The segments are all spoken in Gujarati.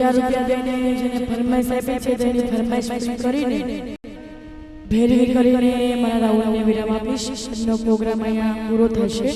હજાર રૂપિયા જેને ફરમાઈશ આપી છે તેની ફરમાઈશ કરીને ભેરવી મારા રાહુલને વિરામ આપીશ. નો પ્રોગ્રામ અહીંયા પૂરો થશે.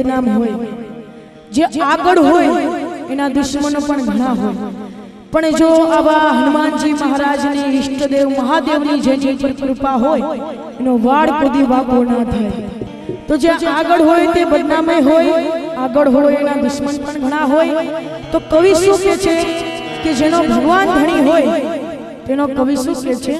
બદનામ હોય જે આગળ હોય એના દુશ્મનો પણ ઘણા હોય. પણ જો આવા હનુમાનજી મહારાજની ઈષ્ટદેવ મહાદેવની જે પર કૃપા હોય એનો વાળ કુદી વાગો ના થાય. તો જે આગળ હોય તે બદનામે હોય આગળ હોય એના દુશ્મન પણ ઘણા હોય. તો કવિ શું કે છે કે જેનો ભગવાન ધણી હોય તેનો કવિ શું કે છે?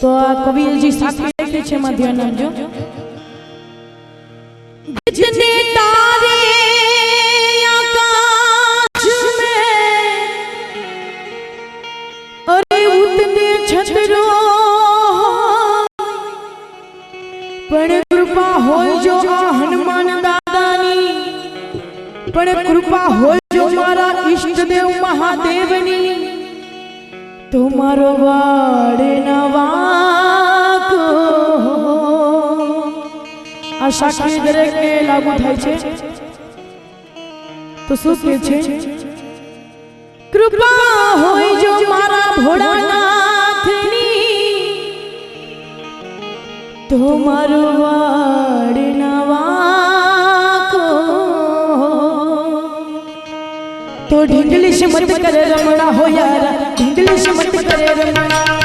તો આ કવિલજી સાખી લખી છે એમાં ધ્યાન આપજો जितने तारे आकाश में अरे उतने छतरो પણ કૃપા હોય જો આ હનુમાન દાદાની પણ કૃપા હોય જો મારા ઈષ્ટદેવ મહાદેવની તો મારો વાડ આ સાક્ષી દરેકને લાગુ થાય છે તો શું કે છે કૃપા હોય જો મારા ભોળાનાથની તો મારો વાડ નવાકો તો ઢીંગલીશ મત કરે રમણા હો યારા ઢીંગલીશ મત કરે રમણા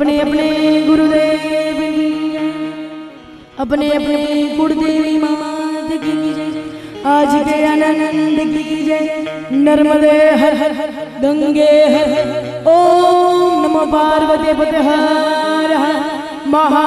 अपने अपने गुरुदेव अपने अपने गुरुदेवी आज के आनंद की जय। नर्मदे हर हर हर गंगे हर। ओम नमो पार्वती पते हर महा